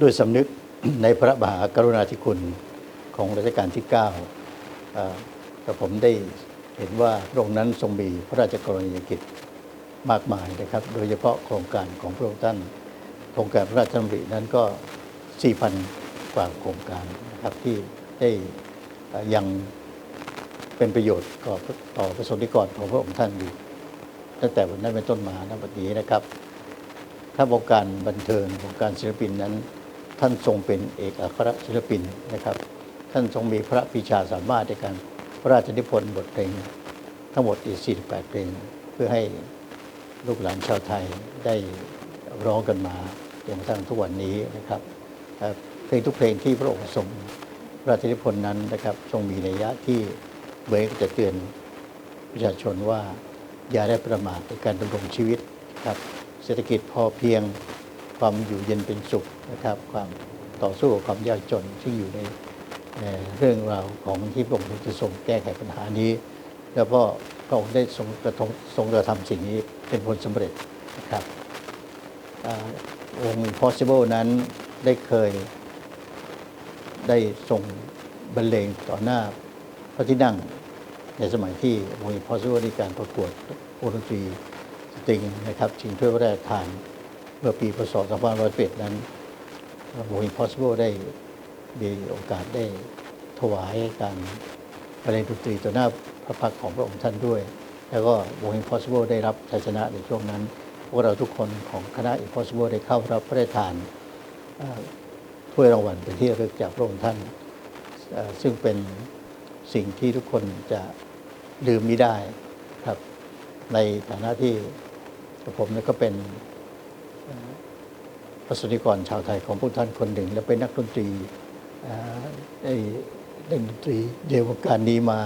ด้วยสำนึกในพระมหากรุณาธิคุณของรัชกาลที่9เอ่อแต่ผมได้เห็นว่าพระองค์นั้นทรงมีพระราชกรณียกิจมากมายนะครับ โดยเฉพาะโครงการของพระองค์ท่าน โครงการพระราชดำรินั้นก็ 4,000 กว่าโครงการนะครับที่ได้ยังเป็นประโยชน์ต่อต่อประสบนิกรของพระองค์ท่านอยู่ตั้งแต่วันนั้นเป็นต้นมาณบัดนี้นะครับ ถ้าวงการบันเทิงวงการศิลปินนั้น ท่านทรงเป็นเอกอัครศิลปินนะครับ ท่านทรงมีพระปีชาสามารถในการพระราชนิพนธ์บทเพลงทั้งหมดอีก 48 เพลง เพื่อให้ลูกหลานชาวไทยได้ร้องกันมาจนกระทั่งทุกวันนี้นะครับเอ่อเพลงทุกเพลงที่พระองค์ทรงพระราชนิพนธ์นั้นนะครับทรงมีนัยยะที่เหมือนกับจะเตือนประชาชนว่าอย่าได้ประมาทในการดำรงชีวิตครับเศรษฐกิจพอเพียง ความอยู่เย็นเป็นสุขนะครับ ความต่อสู้กับความยากจนที่อยู่ในเรื่องราวของที่พระองค์จะทรงแก้ไขปัญหานี้ แล้วก็พระองค์ได้ทรงกระทงทรงกระทำสิ่งนี้เป็นผลสำเร็จนะครับองค์ possible นั้นได้เคยได้ทรงบรรเลงต่อหน้าพระที่นั่งในสมัยที่วง Impossible ในการประกวดวงดนตรีสตริงนะครับชิงถ้วยพระราชทาน มื่อปีพศ2501นั้นวง Impossible ได้มีโอกาสได้ถวายการบรรเลงดนตรีต่อหน้าพระพักของพระองค์ท่านด้วย แล้วก็วง Impossible ได้รับชัยชนะในช่วงนั้น พวกเราทุกคนของคณะ Impossible ได้เข้ารับพระราชทานถ้วยรางวัลเป็นที่ระลึกจากพระองค์ท่าน ซึ่งเป็นสิ่งที่ทุกคนจะลืมไม่ได้ครับ ในฐานะที่ผมก็เป็น ประสบนิกรชาวไทยของพวกท่านคนหนึ่ง และเป็นนักดนตรีได้เล่นดนตรีเดียวกับการนี้มา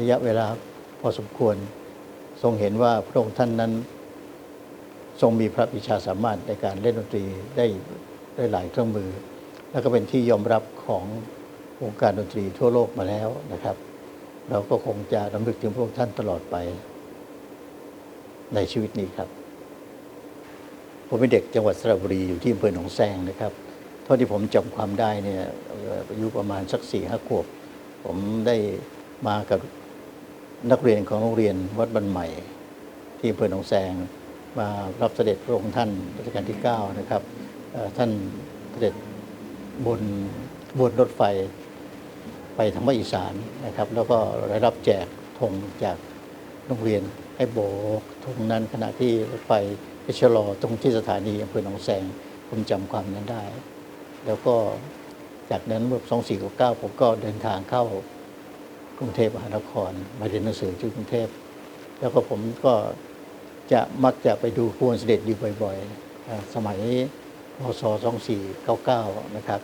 ระยะเวลาพอสมควร ทรงเห็นว่าพระองค์ท่านนั้น ทรงมีพระวิชาสามารถในการเล่นดนตรีได้ได้หลายเครื่องมือ แล้วก็เป็นที่ยอมรับของวงการดนตรีทั่วโลกมาแล้วนะครับ เราก็คงจะรำลึกถึงพระองค์ท่านตลอดไปในชีวิตนี้ครับ ผมเป็นเด็กจังหวัดสระบุรีอยู่ที่อำเภอหนองแซงนะครับเท่าที่ผมจำความได้เนี่ยอายุประมาณสักสี่ห้าขวบ ผมได้มากับนักเรียนของโรงเรียนวัดบันใหม่ ที่อำเภอหนองแซงมารับเสด็จพระองค์ท่านรัชกาลที่ 9 นะครับท่านเสด็จบนบนรถไฟไปทางภาคอีสานนะครับ แล้วก็ได้รับแจกธงจากโรงเรียนให้โบกตรงนั้นขณะที่รถไฟ ไปชะลอตรงที่สถานีอำเภอหนองแสงผมจำความนั้นได้ แล้วก็จากนั้นเมื่อ2499ผมก็เดินทางเข้ากรุงเทพมหานคร มาเรียนหนังสือที่กรุงเทพ แล้วก็ผมก็จะมักจะไปดูขบวนเสด็จอยู่บ่อยๆ สมัยพศ2499 นะครับ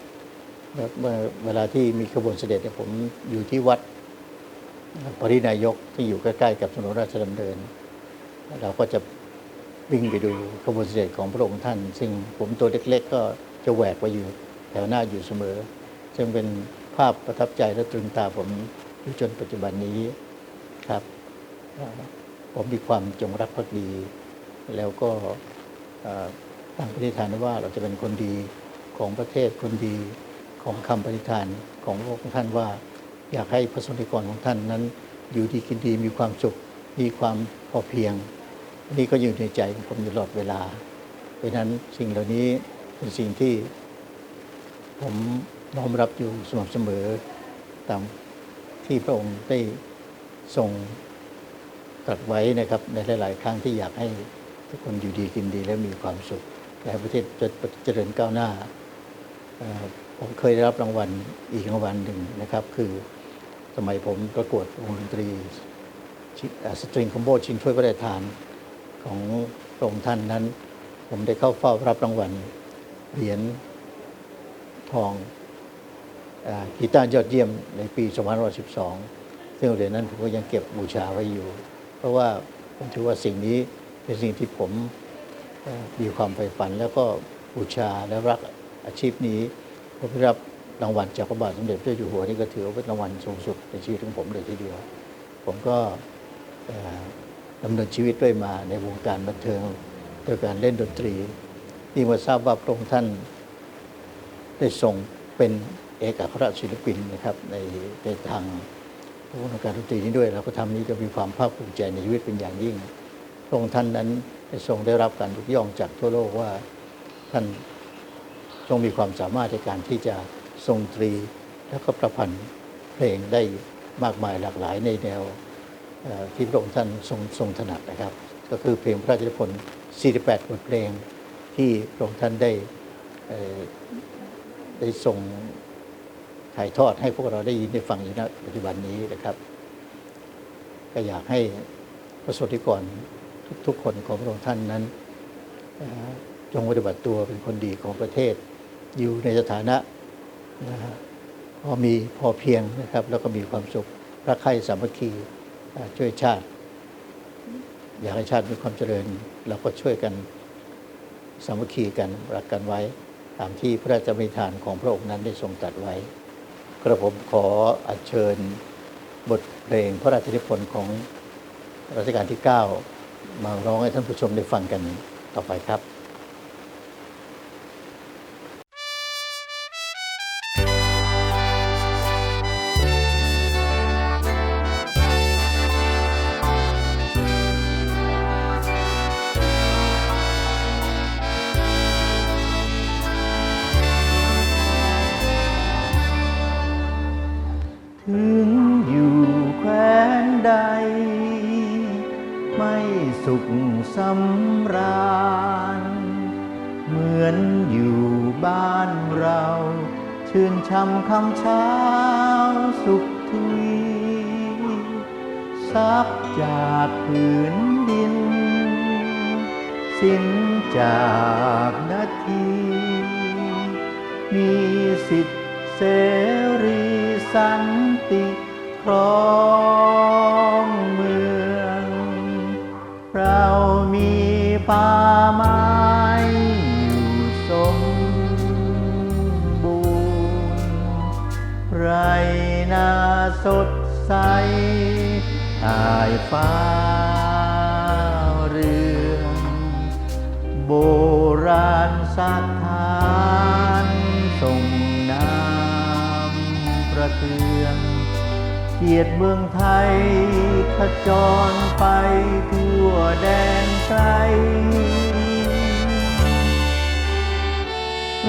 เมื่อเวลาที่มีขบวนเสด็จเนี่ยผมอยู่ที่วัดปรินายกที่อยู่ใกล้ๆ กับถนนราชดำเนิน เราก็จะ วิ่งไปดูขบวนเสด็จของพระองค์ท่าน ซึ่งผมตัวเล็กๆ ก็จะแหวกไปอยู่แถวหน้าอยู่เสมอ ซึ่งเป็นภาพประทับใจและตรึงตาผมอยู่จนปัจจุบันนี้ครับ ผมมีความจงรักภักดี แล้วก็ตั้งปณิธานว้ว่าเราจะเป็นคนดีของประเทศคนดีของคำปณิธานของพระองค์ท่านว่า อยากให้พระสนิกรของท่านนั้น อยู่ดีกินดีมีความสุขมีความพอเพียง นี่ก็อยู่ในใจของผมอยู่ตลอดเวลา เพราะนั้นสิ่งเหล่านี้เป็นสิ่งที่ ผมน้อมรับอยู่สม่ำเสมอตามที่พระองค์ได้ทรงตรัสไว้นะครับ ในหลาย ๆ ครั้งที่อยากให้ทุกคนอยู่ดีกินดีและมีความสุขและให้ประเทศจะเจริญก้าวหน้าผมเคยได้รับรางวัลอีกรางวัลหนึ่งนะครับ คือสมัยผมประกวดวงดนตรีสตริงคอมโบชิงถ้วยพระราชทาน ของพระองค์ท่านนั้น ผมได้เข้าเฝ้ารับรางวัลเหรียญทองกีตาร์ยอดเยี่ยมในปี2512 ซึ่งเหรียญนั้นผมก็ยังเก็บบูชาไว้อยู่ เพราะว่าผมถือว่าสิ่งนี้เป็นสิ่งที่ผมมีความใฝ่ฝัน แล้วก็บูชาและรักอาชีพนี้ผมได้รับรางวัลจากพระบาทสมเด็จพระเจ้าอยู่หัวนี่ก็ถือว่าเป็นรางวัลสูงสุดในชีวิตของผมเลยทีเดียว ผมก็ ดำเนินชีวิตด้วยมาในวงการบันเทิงด้วยการเล่นดนตรีที่มาทราบว่าพระองค์ท่านได้ทรงเป็นเอกอัครศิลปินนะครับในในทางวงการดนตรีนี้ด้วยเราก็ทำนี้จะมีความภาคภูมิใจในชีวิตเป็นอย่างยิ่งพระองค์ท่านนั้นได้ทรงได้รับการยกย่องจากทั่วโลกว่าท่านทรงมีความสามารถในการที่จะทรงตรี แล้วก็ประพันธ์เพลงได้มากมายหลากหลายในแนว ที่พระองค์ท่านทรงทรงถนัดนะครับ ก็คือเพลงพระราชนิพนธ์48 บทเพลงที่พระองค์ท่านได้ได้ทรงถ่ายทอดให้พวกเราได้ยินได้ฟังอยู่ณปัจจุบันนี้นะครับ ก็อยากให้ประสบนิกรทุกๆคนของพระองค์ท่านนั้นจงปฏิบัติตัวเป็นคนดีของประเทศ อยู่ในสถานะนะฮะพอมีพอเพียงนะครับ แล้วก็มีความสุขพรักใคร่สามัคคี ช่วยชาติ อยากให้ชาติมีความเจริญ เราก็ช่วยกันสามัคคีกันรักกันไว้ ตามที่พระราชบัญญัติของพระองค์นั้นได้ทรงตัดไว้ กระผมขออัญเชิญบทเพลงพระราชนิพนธ์ของรัชกาลที่ 9 มาร้องให้ท่านผู้ชมได้ฟังกันต่อไปครับ มือนอยู่บ้านเรา ชื่นช่ำคำเช้าสุขทุยซับจากผืนดิน สิ้นจากนาที มีสิทธิเสรีสันติครองเมือง เรามีป่าไม้ สดใสตายฟ้าเรืองโบราณสถานส่งน้ำประเทืองเกียรติเมืองไทยขจรไปทั่วแดนไกล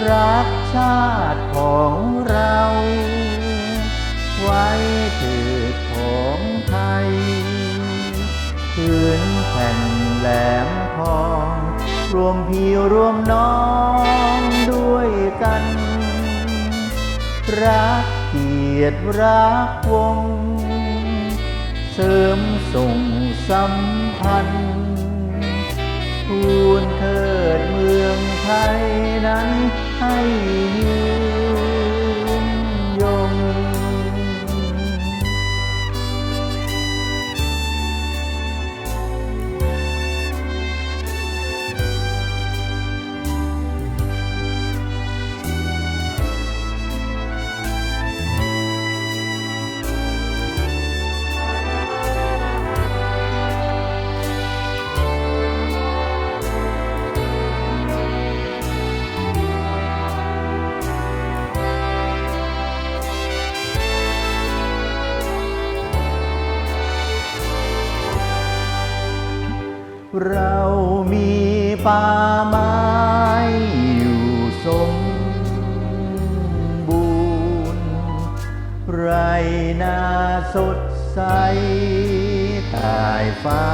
รักชาติของเราไว้ ถือของไทยพื้นแผ่นแหลมทอง รวมพี่รวมน้องด้วยกัน รักเกียรติรักวง เสริมส่งสัมพันธ์ทูลเถิดเมืองไทยนั้นให้ยืน ป่าไม้อยู่สมบูรณ์ ไรนาสดใสตายฟ้า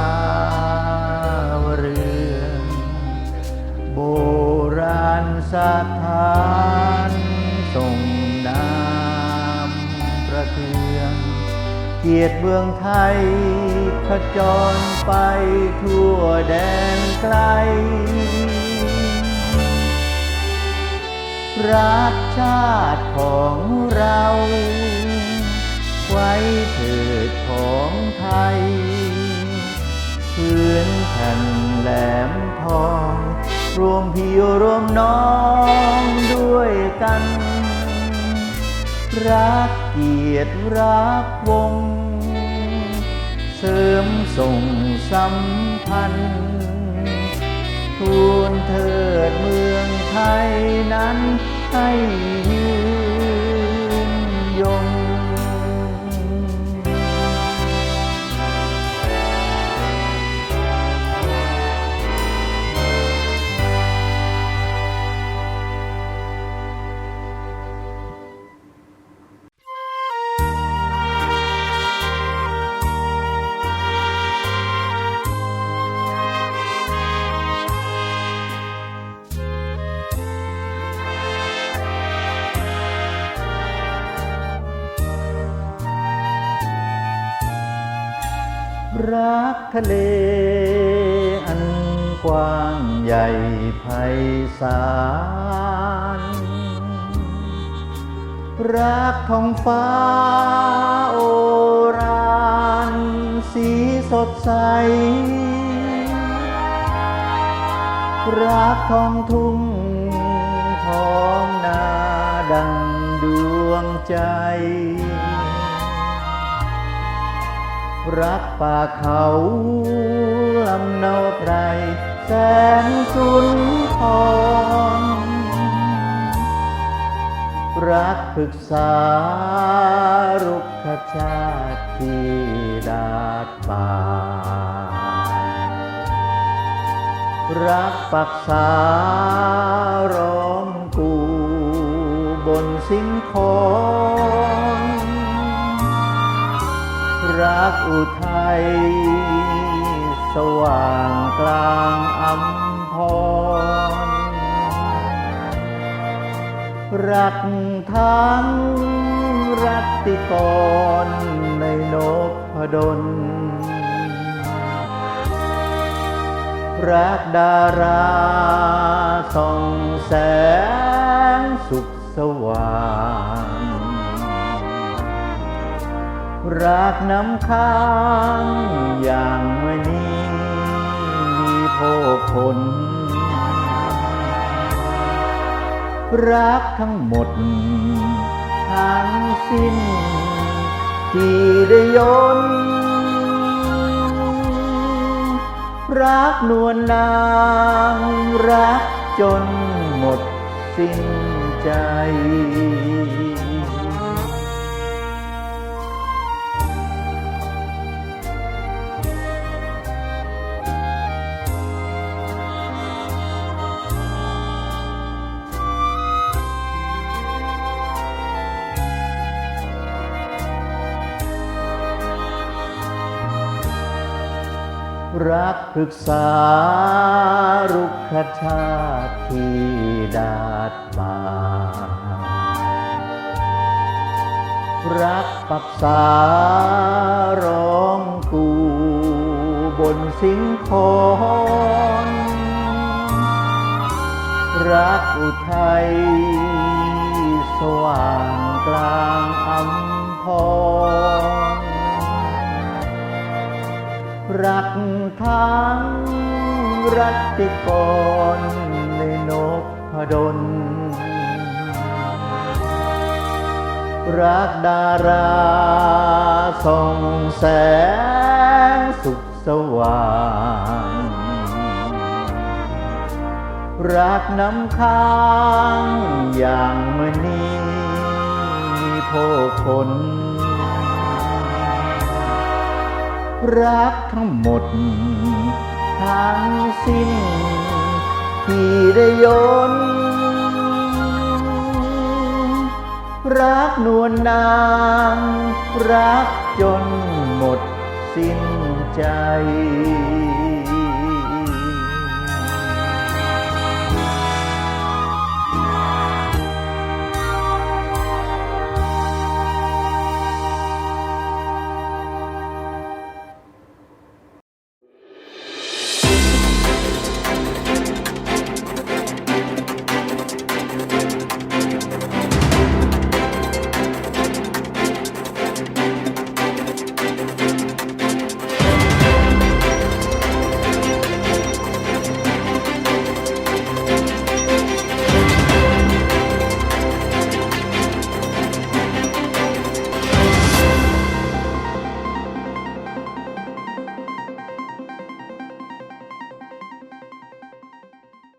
เรืองโบราณสถานส่งน้ำประเทืองเกียรติเมืองไทย ขจรไปทั่วแดนไกล รักชาติของเรา ไว้เถิดของไทยพื้นแผ่นแหลมทอง รวมพี่รวมน้องด้วยกัน รักเกียรติรักวง สริมส่งสัมพันธ์ทูลเถิดเมืองไทยนั้นให้ รักทะเลอันกว้างใหญ่ไพศาล รักท้องฟ้าโอรานสีสดใส รักท้องทุ่งท้องนาดังดวงใจ รักป่าเขาลำเนาไพรแสนสุนทรรักปรึกษารุกขชาติที่ดาดป่า รักปักษาร้องกูบนสิงคอ อุทัยสว่างกลางอัมพร รักทั้งรักติกรในนกพดล รักดาราส่องแสงสุขสว่าง รักน้ำค้างอย่างเมื่อนี้มีโภคลรักทั้งหมด ทั้งสิ้น ที่ได้ยนรักนวลนาง รักจนหมดสิ้นใจ ปรึกษารุกขชาติที่ดาดป่ารักปักษาร้องกูบนสิงคอนรักอุทัยสว่างกลางอัมพรรัก ทั้งรัตติกรในนกพดล รักดาราส่องแสงสุขสว่าง รักน้ำค้างอย่างเมื่อนี้มีโภคล รักทั้งหมด ทั้งสิ้นที่ได้ยนรักนวลนาง รักจนหมดสิ้นใจ